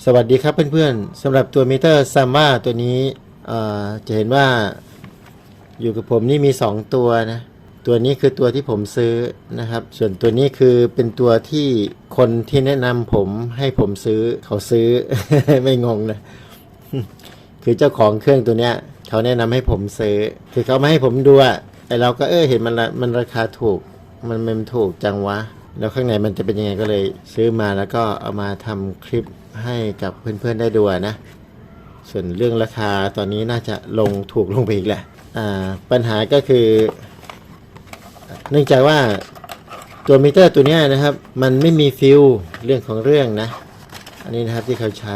สวัสดีครับเพื่อนๆสำหรับตัวมิเตอร์ซัมว่าตัวนี้จะเห็นว่าอยู่กับผมนี่มี 2 ตัวนะ ตัวนี้คือตัวที่ผมซื้อนะครับ ส่วนตัวนี้คือเป็นตัวที่คนที่แนะนำผมให้ผมซื้อเขาซื้อ ไม่งงนะ คือเจ้าของเครื่องตัวเนี้ย เขาแนะนำให้ผมซื้อ คือเขามาให้ผมดูอะไอเราก็เออเห็นมันมันราคาถูก มันมันถูกจังวะ แล้วข้างในมันจะเป็นยังไงก็เลยซื้อมาแล้วก็เอามาทำคลิปให้กับเพื่อนๆได้ดูนะ ส่วนเรื่องราคาตอนนี้น่าจะลงถูกลงไปอีกแหละอ่าปัญหาก็คือ เนื่องจากว่าตัวมิเตอร์ตัวนี้นะครับ มันไม่มีฟิลเรื่องของเรื่องนะ อันนี้นะครับที่เขาใช้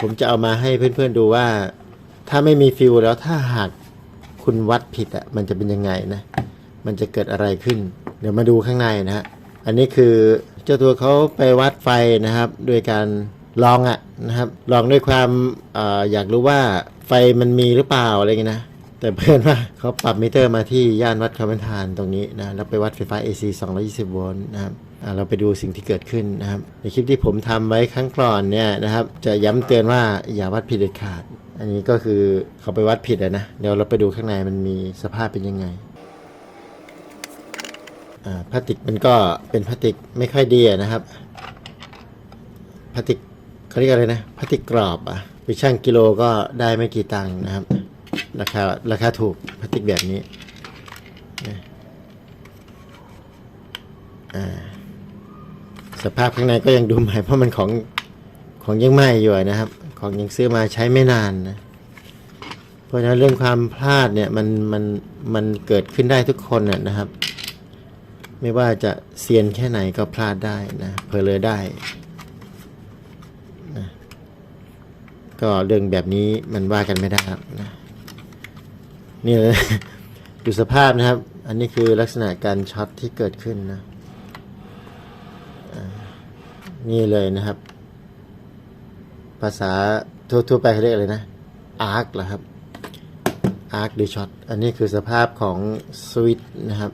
ผมจะเอามาให้เพื่อนๆดูว่า ถ้าไม่มีฟิลแล้วถ้าหากคุณวัดผิดอะมันจะเป็นยังไงนะ มันจะเกิดอะไรขึ้น เดี๋ยวมาดูข้างในนะฮะ อันนี้คือเจ้าตัวเขาไปวัดไฟนะครับ โดยการลองอะนะครับ ลองด้วยความออยากรู้ว่าไฟมันมีหรือเปล่าอะไรเงี้ยนะ แต่เพื่อนว่าเขาปรับมิเตอร์มาที่ย่านวัดคำพันธานตรงนี้นะแล้วไปวัดไฟฟ้า AC 220 โวลต์นะครับเราไปดูสิ่งที่เกิดขึ้นนะครับ ในคลิปที่ผมทำไว้ครั้งก่อนเนี่ยนะครับ จะย้ำเตือนว่าอย่าวัดผิดเด็ดขาด อันนี้ก็คือเขาไปวัดผิดอะนะ เดี๋ยวเราไปดูข้างในมันมีสภาพเป็นยังไง พลาสติกมันก็เป็นพลาสติกไม่ค่อยดีนะครับพลาสติกเขาเรียกอะไรนะพลาสติกกรอบอะไปช่างกิโลก็ได้ไม่กี่ตังค์นะครับ ราคาราคาถูกพลาสติกแบบนี้สภาพข้างในก็ยังดูใหม่เพราะมันของของยังใหม่อยู่นะครับ ของยังซื้อมาใช้ไม่นานนะเพราะฉะนั้นเรื่องความพลาดเนี่ยมันมันมันเกิดขึ้นได้ทุกคนน่ะนะครับ ไม่ว่าจะเซียนแค่ไหนก็พลาดได้นะเพลอได้นะก็เรื่องแบบนี้มันว่ากันไม่ได้ครับนะนี่เลยดูสภาพนะครับ อันนี้คือลักษณะการช็อตที่เกิดขึ้นนะนี่เลยนะครับ ภาษาทั่วๆไปเขาเรียกอะไรนะอาร์คเหรอครับอาร์คหรือช็อตอันนี้คือสภาพของสวิตนะครับ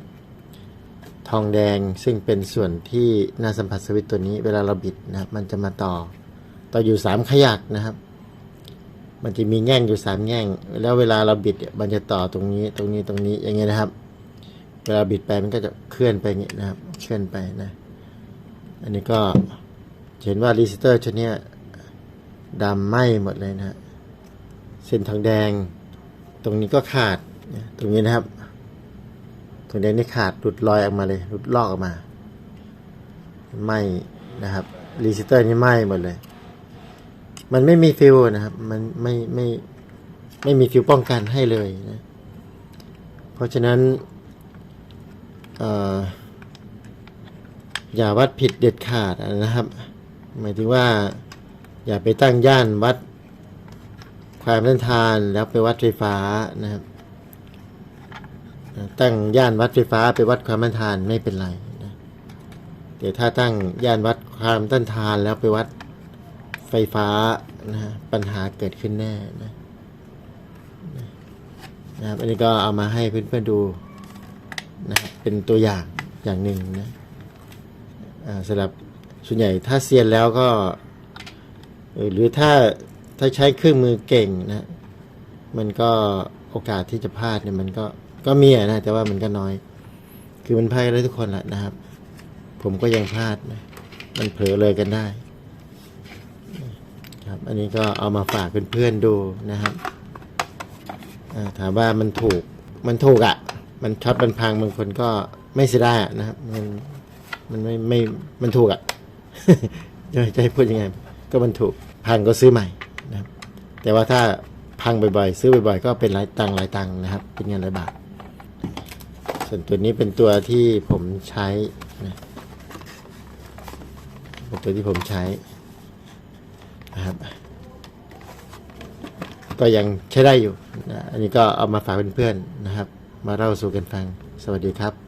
ทองแดงซึ่งเป็นส่วนที่หน้าสัมผัสสวิตตัวนี้เวลาเราบิดนะครับมันจะมาต่อ ต่ออยู่สามขยักนะครับ มันจะมีแง่งอยู่สามแง่ง แล้วเวลาเราบิดเนี่ยมันจะต่อตรงนี้ตรงนี้ตรงนี้อย่างเงี้ยนะครับ เวลาบิดไปมันก็จะเคลื่อนไปอย่างเงี้ยนะครับ เคลื่อนไปนะ อันนี้ก็เห็นว่ารีสเตอร์ชุดนี้ดำไหม้หมดเลยนะเส้นทองแดง ตรงนี้ก็ขาดตรงนี้นะครับ ตรงนี้นี่ขาดหลุดลอยออกมาเลยหลุดลอกออกมาไหมนะครับรีซิเตอร์นี่ไหมหมดเลย มันไม่มีฟิวนะครับ มันไม่ไม่ไม่มีฟิวป้องกันให้เลยนะ เพราะฉะนั้นเอ่ออย่าวัดผิดเด็ดขาดนะครับ หมายถึงว่า อย่าไปตั้งย่านวัดความต้านทานแล้วไปวัดไฟฟ้านะครับ ตั้งย่านวัดไฟฟ้าไปวัดความต้านทานไม่เป็นไรนะเดี๋ยวถ้าตั้งย่านวัดความต้านทานแล้วไปวัดไฟฟ้านะฮะปัญหาเกิดขึ้นแน่นะนะครับอันนี้ก็เอามาให้เพื่อนๆดูนะครับเป็นตัวอย่างอย่างหนึ่งนะสำหรับส่วนใหญ่ถ้าเซียนแล้วก็ หรือถ้าถ้าใช้เครื่องมือเก่งนะ มันก็โอกาสที่จะพลาดเนี่ยมันก็ ก็มีอะนะแต่ว่ามันก็น้อย คือมันพลาดได้ทุกคนแหละนะครับ ผมก็ยังพลาดนะมันเผลอเลยกันได้ ครับ อันนี้ก็เอามาฝากเพื่อนๆดูนะครับถามว่ามันถูกมันถูกอะ่ะ มันช็อตมันพังบางคนก็ไม่เสียดายนะครับ มันมันไม่ไม่มันถูกอะ่ะจะจะให้พูดยังไง ก็มันถูกพังก็ซื้อใหม่นะครับ แต่ว่าถ้าพังบ่อยๆ ซื้อบ่อยๆ ก็เป็นหลายตังหลายตังนะครับ เป็นเงินหลายบาท ส่วนตัวนี้เป็นตัวที่ผมใช้นะเป็นตัวที่ผมใช้นะครับ ก็ยังใช้ได้อยู่นะอันนี้ก็เอามาฝากเพื่อนๆนะครับ มาเล่าสู่กันฟัง สวัสดีครับ